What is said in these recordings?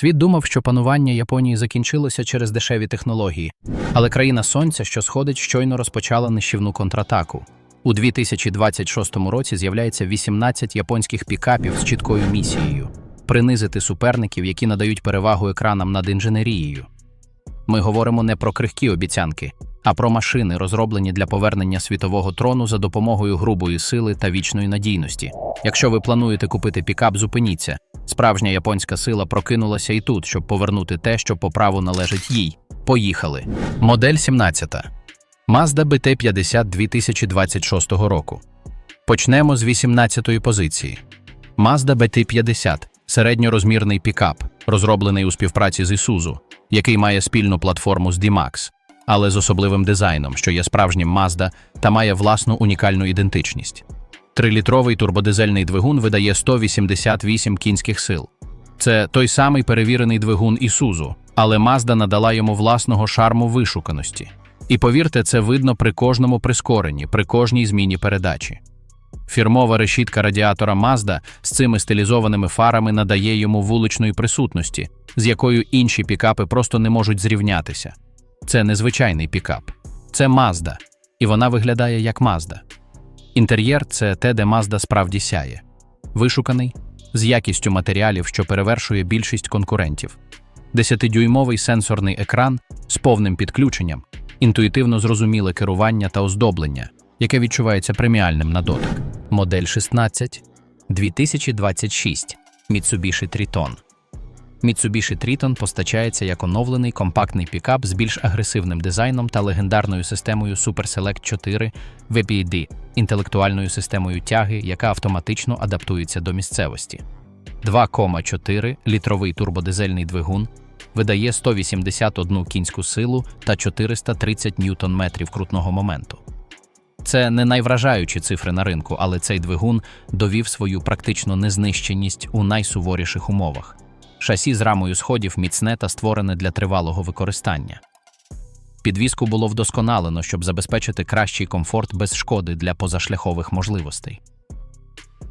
Світ думав, що панування Японії закінчилося через дешеві технології, але країна сонця, що сходить, щойно розпочала нищівну контратаку. У 2026 році з'являється 18 японських пікапів з чіткою місією принизити суперників, які надають перевагу екранам над інженерією. Ми говоримо не про крихкі обіцянки, а про машини, розроблені для повернення світового трону за допомогою грубої сили та вічної надійності. Якщо ви плануєте купити пікап, зупиніться. Справжня японська сила прокинулася і тут, щоб повернути те, що по праву належить їй. Поїхали. Модель 17. Mazda BT50 2026 року. Почнемо з 18-ї позиції. Mazda BT50 середньорозмірний пікап, розроблений у співпраці з Isuzu, який має спільну платформу з D-Max, але з особливим дизайном, що є справжнім Mazda та має власну унікальну ідентичність. Трилітровий турбодизельний двигун видає 188 кінських сил. Це той самий перевірений двигун Isuzu, але Mazda надала йому власного шарму вишуканості. І повірте, це видно при кожному прискоренні, при кожній зміні передачі. Фірмова решітка радіатора Mazda з цими стилізованими фарами надає йому вуличної присутності, з якою інші пікапи просто не можуть зрівнятися. Це незвичайний пікап, це Mazda, і вона виглядає як Mazda. Інтер'єр це те, де Mazda справді сяє, вишуканий, з якістю матеріалів, що перевершує більшість конкурентів. Десятидюймовий сенсорний екран з повним підключенням, інтуїтивно зрозуміле керування та оздоблення, яке відчувається преміальним на дотик. Модель 16 2026 Mitsubishi Triton. Mitsubishi Triton постачається як оновлений компактний пікап з більш агресивним дизайном та легендарною системою Super Select 4 VPD, інтелектуальною системою тяги, яка автоматично адаптується до місцевості. 2,4 літровий турбодизельний двигун видає 181 кінську силу та 430 ньютон-метрів крутного моменту. Це не найвражаючі цифри на ринку, але цей двигун довів свою практичну незнищеність у найсуворіших умовах. Шасі з рамою сходів міцне та створене для тривалого використання. Підвізку було вдосконалено, щоб забезпечити кращий комфорт без шкоди для позашляхових можливостей.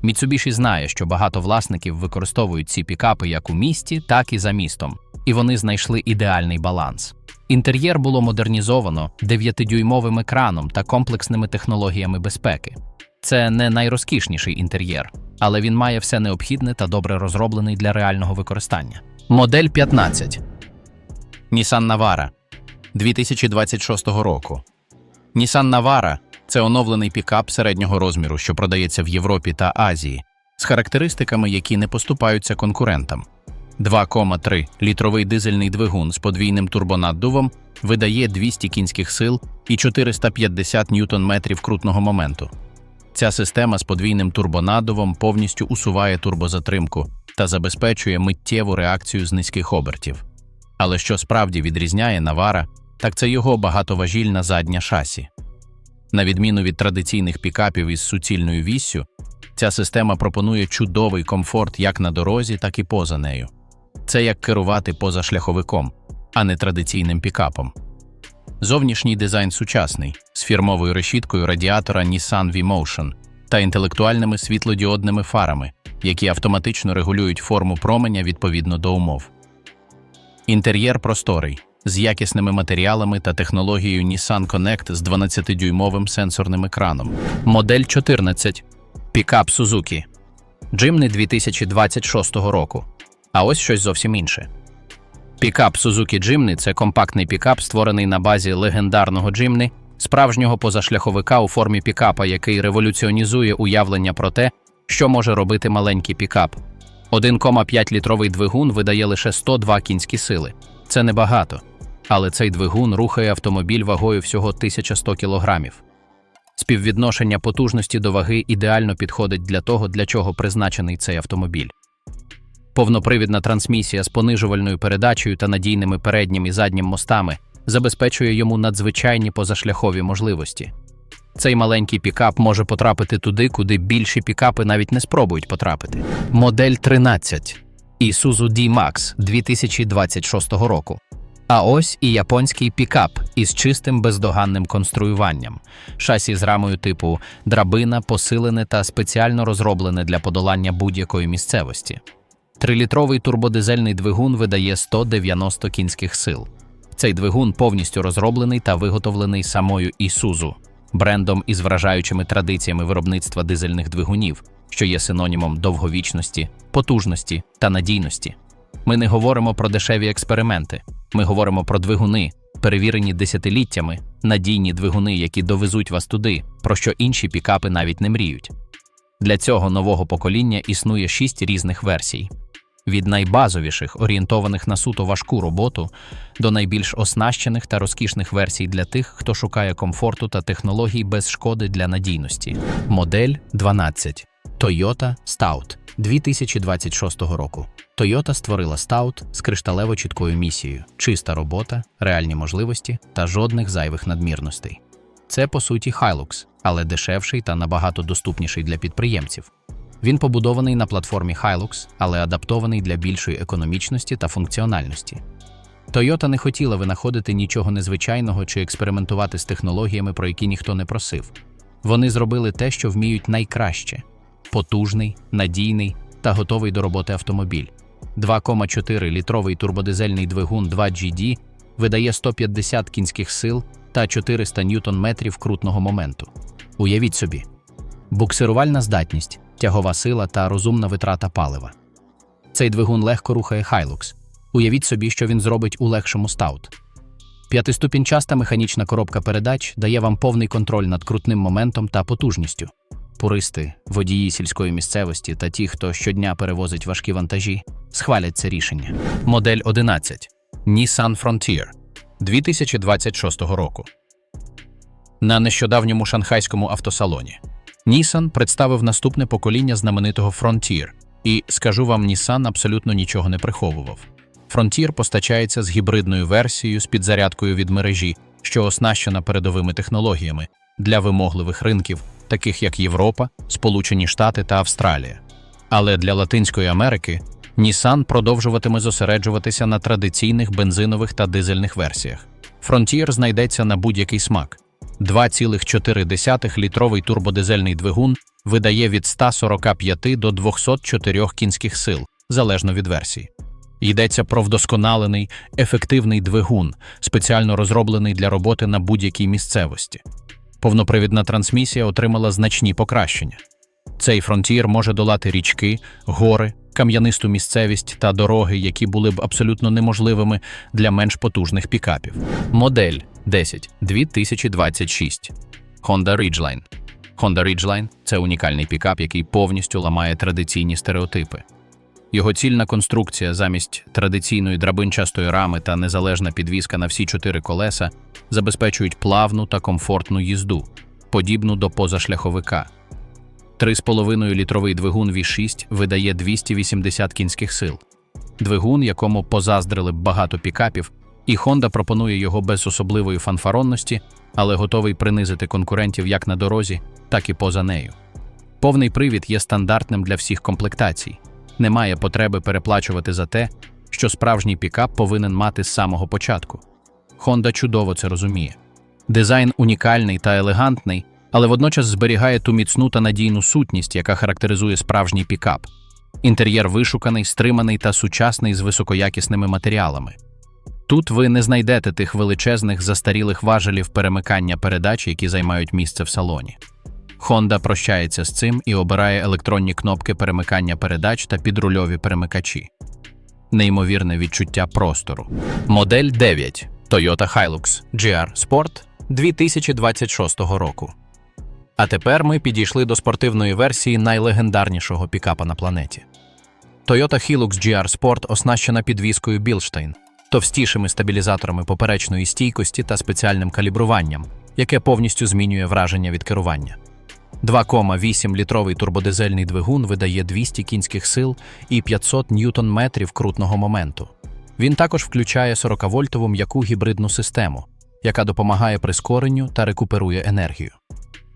Mitsubishi знає, що багато власників використовують ці пікапи як у місті, так і за містом, і вони знайшли ідеальний баланс. Інтер'єр було модернізовано 9-дюймовим екраном та комплексними технологіями безпеки. Це не найрозкішніший інтер'єр, але він має все необхідне та добре розроблений для реального використання. Модель 15 Nissan Navara 2026 року. Navara – це оновлений пікап середнього розміру, що продається в Європі та Азії, з характеристиками, які не поступаються конкурентам. 2,3 літровий дизельний двигун з подвійним турбонаддувом видає 200 кінських сил і 450 ньютон-метрів крутного моменту. Ця система з подвійним турбонаддувом повністю усуває турбозатримку та забезпечує миттєву реакцію з низьких обертів. Але що справді відрізняє Навара, так це його багатоважільна задня шасі. На відміну від традиційних пікапів із суцільною віссю, ця система пропонує чудовий комфорт як на дорозі, так і поза нею. Це як керувати позашляховиком, а не традиційним пікапом. Зовнішній дизайн сучасний з фірмовою решіткою радіатора Nissan V-Motion та інтелектуальними світлодіодними фарами, які автоматично регулюють форму променя відповідно до умов. Інтер'єр просторий з якісними матеріалами та технологією Nissan Connect з 12-дюймовим сенсорним екраном. Модель 14 Пікап Suzuki Jimny 2026 року. А ось щось зовсім інше. Пікап Suzuki Jimny – це компактний пікап, створений на базі легендарного Jimny, справжнього позашляховика у формі пікапа, який революціонізує уявлення про те, що може робити маленький пікап. 1,5 літровий двигун видає лише 102 кінські сили. Це небагато, але цей двигун рухає автомобіль вагою всього 1100 кілограмів. Співвідношення потужності до ваги ідеально підходить для того, для чого призначений цей автомобіль. Повнопривідна трансмісія з понижувальною передачею та надійними переднім і заднім мостами забезпечує йому надзвичайні позашляхові можливості. Цей маленький пікап може потрапити туди, куди більші пікапи навіть не спробують потрапити. Модель 13 Isuzu D-Max 2026 року. А ось і японський пікап із чистим бездоганним конструюванням, шасі з рамою типу драбина, посилене та спеціально розроблене для подолання будь-якої місцевості. Трилітровий турбодизельний двигун видає 190 кінських сил. Цей двигун повністю розроблений та виготовлений самою Ісузу, брендом із вражаючими традиціями виробництва дизельних двигунів, що є синонімом довговічності, потужності та надійності. Ми не говоримо про дешеві експерименти, ми говоримо про двигуни, перевірені десятиліттями, надійні двигуни, які довезуть вас туди, про що інші пікапи навіть не мріють. Для цього нового покоління існує шість різних версій. Від найбазовіших, орієнтованих на суто важку роботу, до найбільш оснащених та розкішних версій для тих, хто шукає комфорту та технологій без шкоди для надійності. Модель 12 Toyota Stout 2026 року. Toyota створила Stout з кришталево чіткою місією, чиста робота, реальні можливості та жодних зайвих надмірностей. Це по суті Hilux, але дешевший та набагато доступніший для підприємців. Він побудований на платформі Hilux, але адаптований для більшої економічності та функціональності. Toyota не хотіла винаходити нічого незвичайного чи експериментувати з технологіями, про які ніхто не просив. Вони зробили те, що вміють найкраще: потужний, надійний та готовий до роботи автомобіль. 2,4 літровий турбодизельний двигун 2GD видає 150 кінських сил та 400 ньютон-метрів крутного моменту. Уявіть собі, буксирувальна здатність, тягова сила та розумна витрата палива. Цей двигун легко рухає Hilux. Уявіть собі, що він зробить у легшому стаут. П'ятиступінчаста механічна коробка передач дає вам повний контроль над крутним моментом та потужністю. Пуристи, водії сільської місцевості та ті, хто щодня перевозить важкі вантажі, схвалять це рішення. Модель 11 Nissan Frontier 2026 року. На нещодавньому шанхайському автосалоні Nissan представив наступне покоління знаменитого Frontier, і скажу вам, Nissan абсолютно нічого не приховував. Frontier постачається з гібридною версією з підзарядкою від мережі, що оснащена передовими технологіями для вимогливих ринків, таких як Європа, Сполучені Штати та Австралія. Але для Латинської Америки Nissan продовжуватиме зосереджуватися на традиційних бензинових та дизельних версіях. Frontier знайдеться на будь-який смак. 2,4 літровий турбодизельний двигун видає від 145 до 204 кінських сил, залежно від версії. Йдеться про вдосконалений, ефективний двигун, спеціально розроблений для роботи на будь-якій місцевості. Повнопривідна трансмісія отримала значні покращення. Цей фронтір може долати річки, гори, кам'янисту місцевість та дороги, які були б абсолютно неможливими для менш потужних пікапів. Модель 10 2026 Honda Ridgeline. Honda Ridgeline – це унікальний пікап, який повністю ламає традиційні стереотипи. Його цільна конструкція замість традиційної драбинчастої рами та незалежна підвізка на всі чотири колеса забезпечують плавну та комфортну їзду, подібну до позашляховика. 3,5 літровий двигун V6 видає 280 кінських сил. Двигун, якому позаздрили багато пікапів, і Honda пропонує його без особливої фанфаронності, але готовий принизити конкурентів як на дорозі, так і поза нею. Повний привід є стандартним для всіх комплектацій. Немає потреби переплачувати за те, що справжній пікап повинен мати з самого початку. Honda чудово це розуміє. Дизайн унікальний та елегантний, але водночас зберігає ту міцну та надійну сутність, яка характеризує справжній пікап. Інтер'єр вишуканий, стриманий та сучасний з високоякісними матеріалами. Тут ви не знайдете тих величезних застарілих важелів перемикання передач, які займають місце в салоні. Honda прощається з цим і обирає електронні кнопки перемикання передач та підрульові перемикачі. Неймовірне відчуття простору. Модель 9 Toyota Hilux GR Sport 2026 року. А тепер ми підійшли до спортивної версії найлегендарнішого пікапа на планеті. Toyota Hilux GR Sport оснащена підвіскою Bilstein, товстішими стабілізаторами поперечної стійкості та спеціальним калібруванням, яке повністю змінює враження від керування. 2,8 літровий турбодизельний двигун видає 200 кінських сил і 500 ньютон-метрів крутного моменту. Він також включає 40-вольтову м'яку гібридну систему, яка допомагає прискоренню та рекуперує енергію.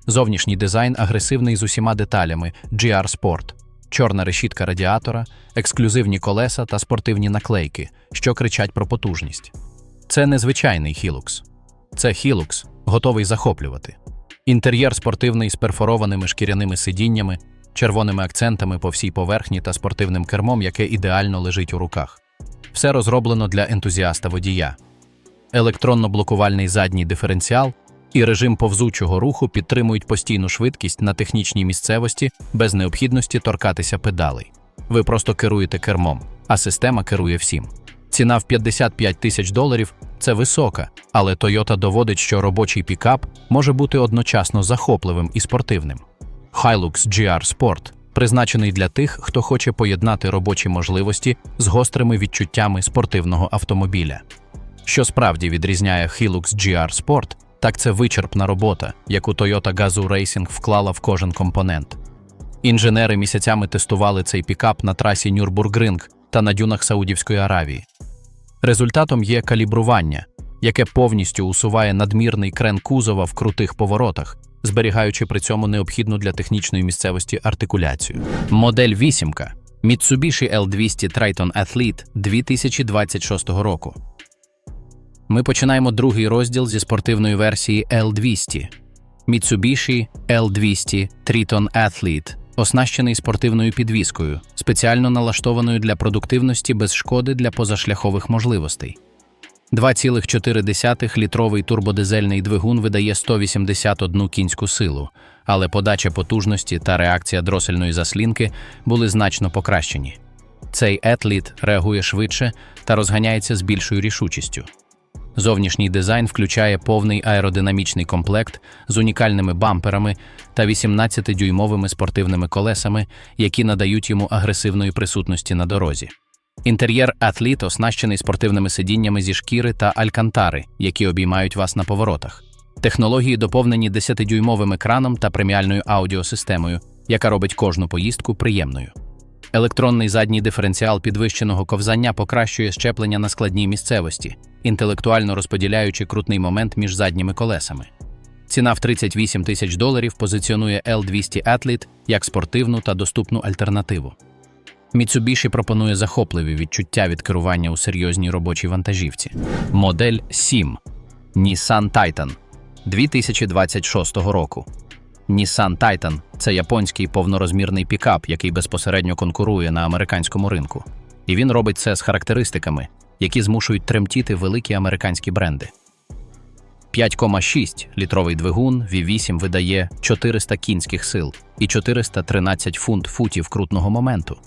Зовнішній дизайн агресивний з усіма деталями GR Sport, чорна решітка радіатора, ексклюзивні колеса та спортивні наклейки, що кричать про потужність. Це незвичайний Hilux. Це Hilux, готовий захоплювати. Інтер'єр спортивний з перфорованими шкіряними сидіннями, червоними акцентами по всій поверхні та спортивним кермом, яке ідеально лежить у руках. Все розроблено для ентузіаста водія. Електронно-блокувальний задній диференціал і режим повзучого руху підтримують постійну швидкість на технічній місцевості без необхідності торкатися педалей. Ви просто керуєте кермом, а система керує всім. Ціна в 55 тисяч доларів це висока, але Toyota доводить, що робочий пікап може бути одночасно захопливим і спортивним. Hilux GR Sport призначений для тих, хто хоче поєднати робочі можливості з гострими відчуттями спортивного автомобіля. Що справді відрізняє Hilux GR Sport, так це вичерпна робота, яку Toyota Gazoo Racing вклала в кожен компонент. Інженери місяцями тестували цей пікап на трасі Нюрбургринг та на дюнах Саудівської Аравії. Результатом є калібрування, яке повністю усуває надмірний крен кузова в крутих поворотах, зберігаючи при цьому необхідну для технічної місцевості артикуляцію. Модель 8 Mitsubishi L200 Triton Athlete 2026 року. Ми починаємо другий розділ зі спортивної версії L200. Mitsubishi L200 Triton Athlete оснащений спортивною підвіскою, спеціально налаштованою для продуктивності без шкоди для позашляхових можливостей. 2,4 літровий турбодизельний двигун видає 181 кінську силу, але подача потужності та реакція дросельної заслінки були значно покращені. Цей етліт реагує швидше та розганяється з більшою рішучістю. Зовнішній дизайн включає повний аеродинамічний комплект з унікальними бамперами та 18-дюймовими спортивними колесами, які надають йому агресивної присутності на дорозі. Інтер'єр Атліт оснащений спортивними сидіннями зі шкіри та алькантари, які обіймають вас на поворотах. Технології доповнені 10-дюймовим екраном та преміальною аудіосистемою, яка робить кожну поїздку приємною. Електронний задній диференціал підвищеного ковзання покращує щеплення на складній місцевості, інтелектуально розподіляючи крутний момент між задніми колесами. Ціна в 38 тисяч доларів позиціонує L200 Athlete як спортивну та доступну альтернативу. Mitsubishi пропонує захопливі відчуття від керування у серйозній робочій вантажівці. Модель 7 Nissan Titan 2026 року. Nissan Titan – це японський повнорозмірний пікап, який безпосередньо конкурує на американському ринку. І він робить це з характеристиками, які змушують тремтіти великі американські бренди. 5,6 літровий двигун V8 видає 400 кінських сил і 413 фунт футів крутного моменту.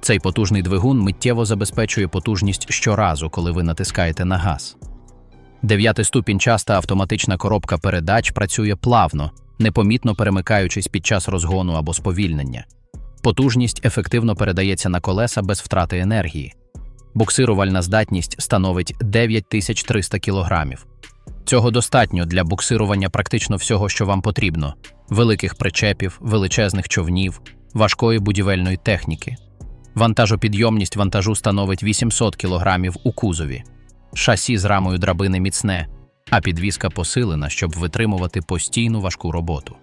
Цей потужний двигун миттєво забезпечує потужність щоразу, коли ви натискаєте на газ. Дев'ятиступінчаста автоматична коробка передач працює плавно, непомітно перемикаючись під час розгону або сповільнення. Потужність ефективно передається на колеса без втрати енергії. Буксирувальна здатність становить 9300 кг. Цього достатньо для буксирування практично всього, що вам потрібно: великих причепів, величезних човнів, важкої будівельної техніки. Вантажопідйомність вантажу становить 800 кг у кузові. Шасі з рамою драбини міцне, а підвіска посилена, щоб витримувати постійну важку роботу.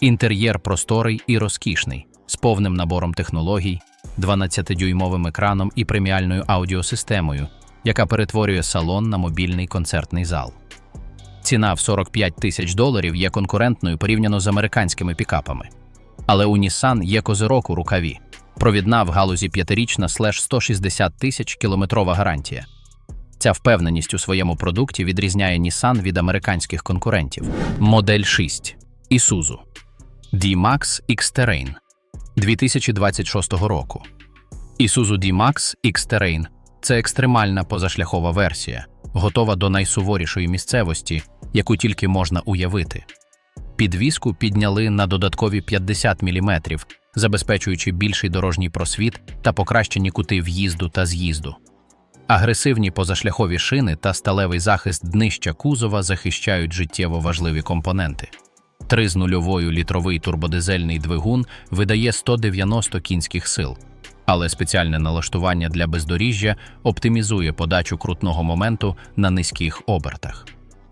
Інтер'єр просторий і розкішний, з повним набором технологій, 12-дюймовим екраном і преміальною аудіосистемою, яка перетворює салон на мобільний концертний зал. Ціна в 45 тисяч доларів є конкурентною порівняно з американськими пікапами. Але у Nissan є козирок у рукаві. Провідна в галузі п'ятирічна слеш 160 тисяч кілометрова гарантія. Ця впевненість у своєму продукті відрізняє Nissan від американських конкурентів. Модель 6 Isuzu D-Max X-Terrain 2026 року. Isuzu D-Max X-Terrain – це екстремальна позашляхова версія, готова до найсуворішої місцевості, яку тільки можна уявити. Підвіску підняли на додаткові 50 мм, забезпечуючи більший дорожній просвіт та покращені кути в'їзду та з'їзду. Агресивні позашляхові шини та сталевий захист днища кузова захищають життєво важливі компоненти. Три з нульовою літровий турбодизельний двигун видає 190 кінських сил, але спеціальне налаштування для бездоріжжя оптимізує подачу крутного моменту на низьких обертах.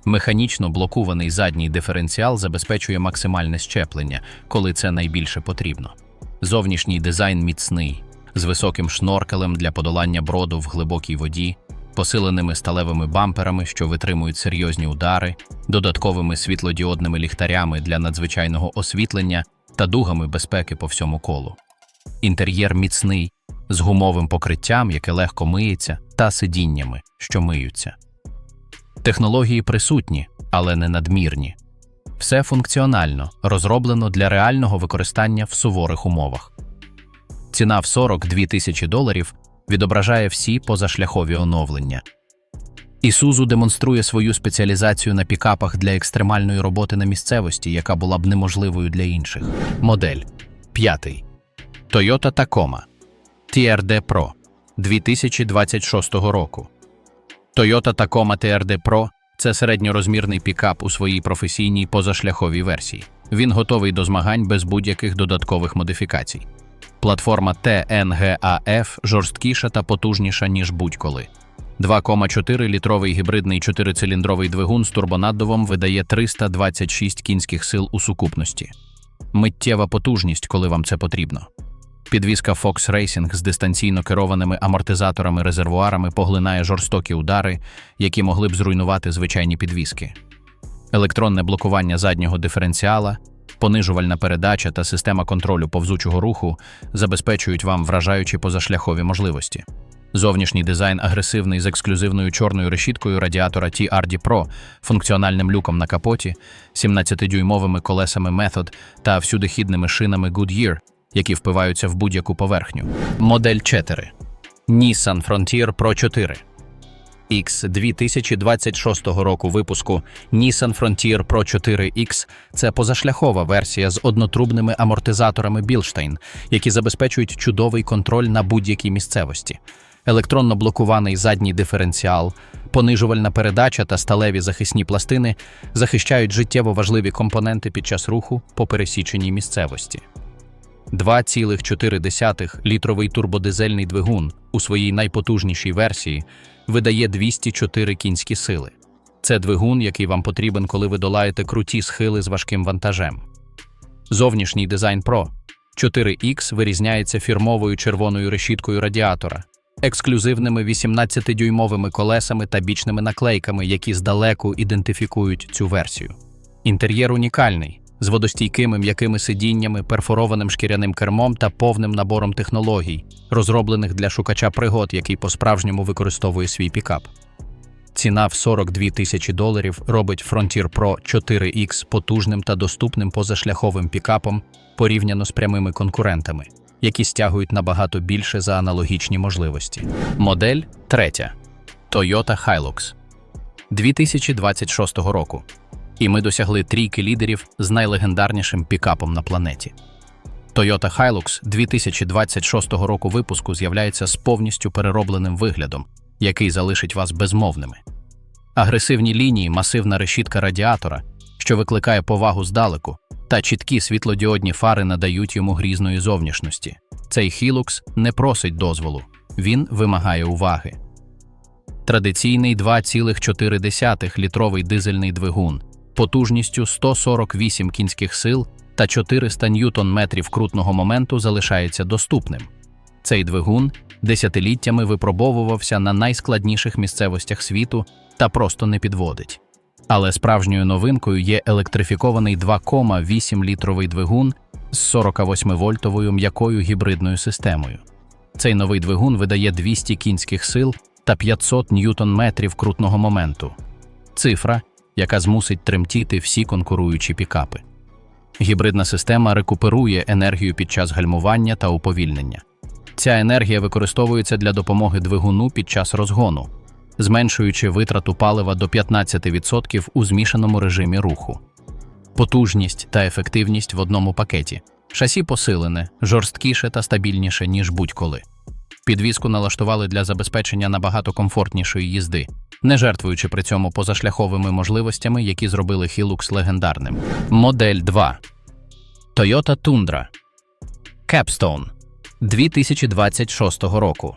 Механічно блокований задній диференціал забезпечує максимальне щеплення, коли це найбільше потрібно. Зовнішній дизайн міцний, з високим шноркелем для подолання броду в глибокій воді, посиленими сталевими бамперами, що витримують серйозні удари, додатковими світлодіодними ліхтарями для надзвичайного освітлення та дугами безпеки по всьому колу. Інтер'єр міцний, з гумовим покриттям, яке легко миється, та сидіннями, що миються. Технології присутні, але не надмірні. Все функціонально, розроблено для реального використання в суворих умовах. Ціна в 42 тисячі доларів відображає всі позашляхові оновлення. Ісузу демонструє свою спеціалізацію на пікапах для екстремальної роботи на місцевості, яка була б неможливою для інших. Модель 5. Toyota Tacoma TRD Pro 2026 року. Toyota Tacoma TRD Pro це середньорозмірний пікап у своїй професійній позашляховій версії. Він готовий до змагань без будь-яких додаткових модифікацій. Платформа TNGAF жорсткіша та потужніша, ніж будь-коли. 2,4 літровий гібридний чотирициліндровий двигун з турбонаддувом видає 326 кінських сил у сукупності. Миттєва потужність, коли вам це потрібно. Підвізка Fox Racing з дистанційно керованими амортизаторами-резервуарами поглинає жорстокі удари, які могли б зруйнувати звичайні підвіски. Електронне блокування заднього диференціала, понижувальна передача та система контролю повзучого руху забезпечують вам вражаючі позашляхові можливості. Зовнішній дизайн агресивний з ексклюзивною чорною решіткою радіатора TRD Pro, функціональним люком на капоті, 17-дюймовими колесами Method та всюдихідними шинами Goodyear, які впиваються в будь-яку поверхню. Модель 4. Nissan Frontier Pro 4. X 2026 року випуску Nissan Frontier Pro 4 X – це позашляхова версія з однотрубними амортизаторами Bilstein, які забезпечують чудовий контроль на будь-якій місцевості. Електронно блокуваний задній диференціал, понижувальна передача та сталеві захисні пластини захищають життєво важливі компоненти під час руху по пересіченій місцевості. 2,4 літровий турбодизельний двигун у своїй найпотужнішій версії видає 204 кінські сили. Це двигун, який вам потрібен, коли ви долаєте круті схили з важким вантажем. Зовнішній дизайн Pro 4X вирізняється фірмовою червоною решіткою радіатора, ексклюзивними 18-дюймовими колесами та бічними наклейками, які здалеку ідентифікують цю версію. Інтер'єр унікальний з водостійкими м'якими сидіннями, перфорованим шкіряним кермом та повним набором технологій, розроблених для шукача пригод, який по-справжньому використовує свій пікап. Ціна в 42 тисячі доларів робить Frontier Pro 4X потужним та доступним позашляховим пікапом порівняно з прямими конкурентами, які стягують набагато більше за аналогічні можливості. Модель третя Toyota Hilux 2026 року. І ми досягли трійки лідерів з найлегендарнішим пікапом на планеті. Toyota Hilux 2026 року випуску з'являється з повністю переробленим виглядом, який залишить вас безмовними. Агресивні лінії, масивна решітка радіатора, що викликає повагу здалеку, та чіткі світлодіодні фари надають йому грізної зовнішності. Цей Hilux не просить дозволу, він вимагає уваги. Традиційний 2,4 літровий дизельний двигун потужністю 148 кінських сил та 400 ньютон-метрів крутного моменту залишається доступним. Цей двигун десятиліттями випробовувався на найскладніших місцевостях світу та просто не підводить. Але справжньою новинкою є електрифікований 2,8 літровий двигун з 48-вольтовою м'якою гібридною системою. Цей новий двигун видає 200 кінських сил та 500 ньютон-метрів крутного моменту. Цифра, яка змусить тремтіти всі конкуруючі пікапи. Гібридна система рекуперує енергію під час гальмування та уповільнення. Ця енергія використовується для допомоги двигуну під час розгону, зменшуючи витрату палива до 15% у змішаному режимі руху. Потужність та ефективність в одному пакеті. Шасі посилене, жорсткіше та стабільніше, ніж будь-коли. Підвізку налаштували для забезпечення набагато комфортнішої їзди, не жертвуючи при цьому позашляховими можливостями, які зробили Hilux легендарним. Модель 2 Toyota Tundra Capstone 2026 року.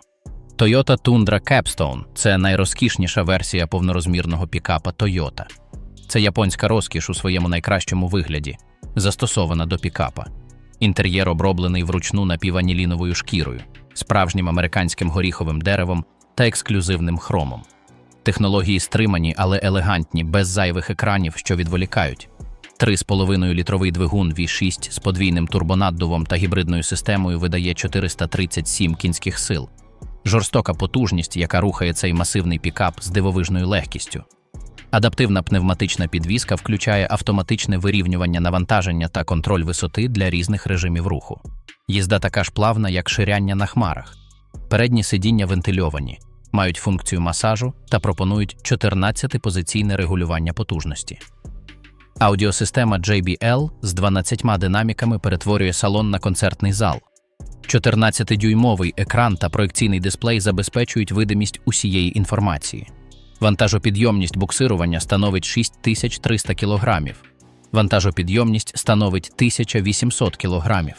Toyota Tundra Capstone це найрозкішніша версія повнорозмірного пікапа Toyota. Це японська розкіш у своєму найкращому вигляді, застосована до пікапа. Інтер'єр оброблений вручну напіваніліновою шкірою, справжнім американським горіховим деревом та ексклюзивним хромом. Технології стримані, але елегантні, без зайвих екранів, що відволікають. 3,5-літровий двигун V6 з подвійним турбонаддувом та гібридною системою видає 437 кінських сил. Жорстока потужність, яка рухає цей масивний пікап з дивовижною легкістю. Адаптивна пневматична підвізка включає автоматичне вирівнювання навантаження та контроль висоти для різних режимів руху. Їзда така ж плавна, як ширяння на хмарах. Передні сидіння вентильовані, мають функцію масажу та пропонують 14-позиційне регулювання потужності. Аудіосистема JBL з 12 динаміками перетворює салон на концертний зал. 14-дюймовий екран та проекційний дисплей забезпечують видимість усієї інформації. Вантажопідйомність буксирування становить 6300 кг. Вантажопідйомність становить 1800 кг.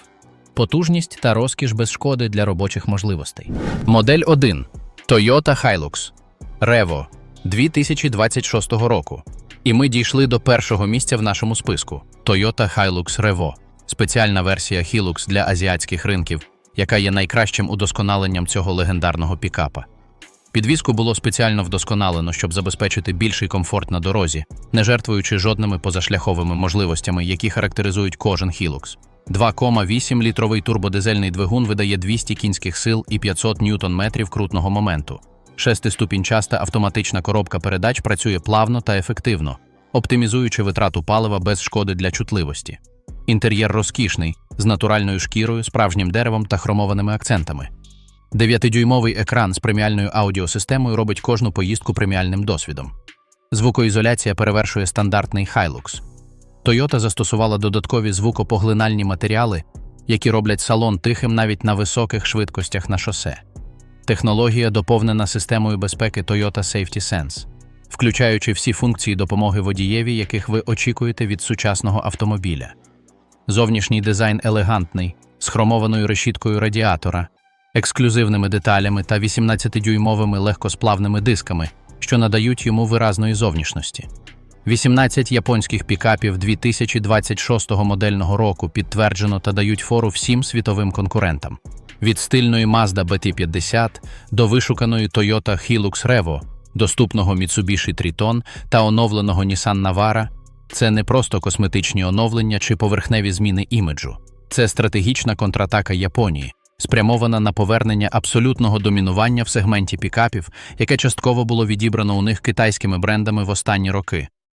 Потужність та розкіш без шкоди для робочих можливостей. Модель 1 Toyota Hilux Revo 2026 року. І ми дійшли до першого місця в нашому списку Toyota Hilux Revo, спеціальна версія Hilux для азіатських ринків, яка є найкращим удосконаленням цього легендарного пікапа. Підвізку було спеціально вдосконалено, щоб забезпечити більший комфорт на дорозі, не жертвуючи жодними позашляховими можливостями, які характеризують кожен Hilux. 2,8 літровий турбодизельний двигун видає 200 кінських сил і 500 ньютон-метрів крутного моменту. Шестиступінчаста автоматична коробка передач працює плавно та ефективно, оптимізуючи витрату палива без шкоди для чутливості. Інтер'єр розкішний, з натуральною шкірою, справжнім деревом та хромованими акцентами. Дев'ятидюймовий екран з преміальною аудіосистемою робить кожну поїздку преміальним досвідом. Звукоізоляція перевершує стандартний Hilux. Toyota застосувала додаткові звукопоглинальні матеріали, які роблять салон тихим навіть на високих швидкостях на шосе. Технологія доповнена системою безпеки Toyota Safety Sense, включаючи всі функції допомоги водієві, яких ви очікуєте від сучасного автомобіля. Зовнішній дизайн елегантний, з хромованою решіткою радіатора, ексклюзивними деталями та 18-дюймовими легкосплавними дисками, що надають йому виразної зовнішності. 18 японських пікапів 2026 модельного року підтверджено та дають фору всім світовим конкурентам. Від стильної Mazda BT50 до вишуканої Toyota Hilux Revo, доступного Mitsubishi Triton та оновленого Nissan Navara – це не просто косметичні оновлення чи поверхневі зміни іміджу. Це стратегічна контратака Японії, спрямована на повернення абсолютного домінування в сегменті пікапів, яке частково було відібрано у них китайськими брендами в останні роки.